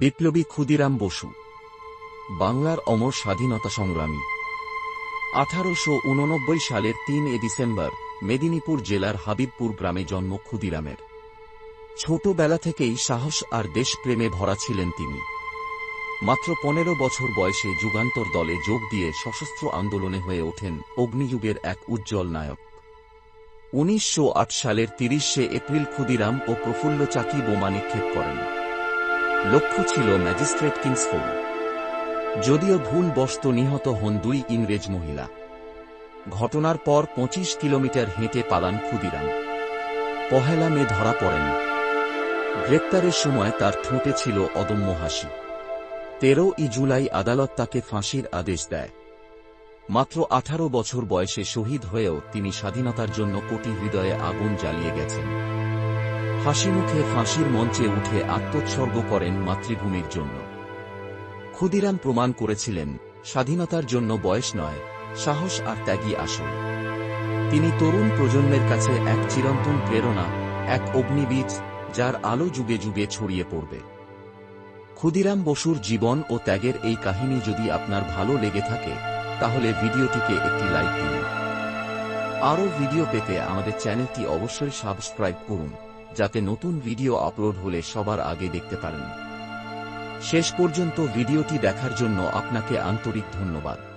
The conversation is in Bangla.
বিপ্লবী ক্ষুদিরাম বসু। বাংলার অমর স্বাধীনতা সংগ্রামী। আঠারোশো উননব্বই সালের তিন এ ডিসেম্বর মেদিনীপুর জেলার হাবিবপুর গ্রামে জন্ম ক্ষুদিরামের। ছোটবেলা থেকেই সাহস আর দেশপ্রেমে ভরা ছিলেন তিনি। মাত্র পনেরো বছর বয়সে যুগান্তর দলে যোগ দিয়ে সশস্ত্র আন্দোলনে হয়ে ওঠেন অগ্নিযুগের এক উজ্জ্বল নায়ক। উনিশশো আট সালের তিরিশে এপ্রিল ক্ষুদিরাম ও প্রফুল্ল চাকি বোমা নিক্ষেপ করেন। লক্ষ্য ছিল ম্যাজিস্ট্রেট কিংসফোর্ড যদিও ভুলবশত নিহত হন দুই ইংরেজ মহিলা। ঘটনার পর পঁচিশ কিলোমিটার হেঁটে পালান ক্ষুদিরাম। পহেলা মে ধরা পড়েন। গ্রেপ্তারের সময় তার ঠোঁটে ছিল অদম্য হাসি। তেরো ই জুলাই আদালত তাকে ফাঁসির আদেশ দেয়। মাত্র আঠারো বছর বয়সে শহীদ হয়েও তিনি স্বাধীনতার জন্য কোটি হৃদয়ে আগুন জ্বালিয়ে গেছেন। হাসিমুখে ফাঁসির মঞ্চে উঠে আত্মোৎসর্গ করেন মাতৃভূমির জন্য। ক্ষুদিরাম প্রমাণ করেছিলেন, স্বাধীনতার জন্য বয়স নয়, সাহস আর ত্যাগী আসল। তিনি তরুণ প্রজন্মের কাছে এক চিরন্তন প্রেরণা, এক অগ্নিবীজ, যার আলো যুগে যুগে ছড়িয়ে পড়বে। ক্ষুদিরাম বসুর জীবন ও ত্যাগের এই কাহিনী যদি আপনার ভালো লেগে থাকে, তাহলে ভিডিওটিকে একটি লাইক দিন। আরও ভিডিও পেতে আমাদের চ্যানেলটি অবশ্যই সাবস্ক্রাইব করুন। যাতে নতুন ভিডিও আপলোড হলে সবার আগে দেখতে পারেন। শেষ পর্যন্ত ভিডিওটি দেখার জন্য আপনাকে আন্তরিক ধন্যবাদ।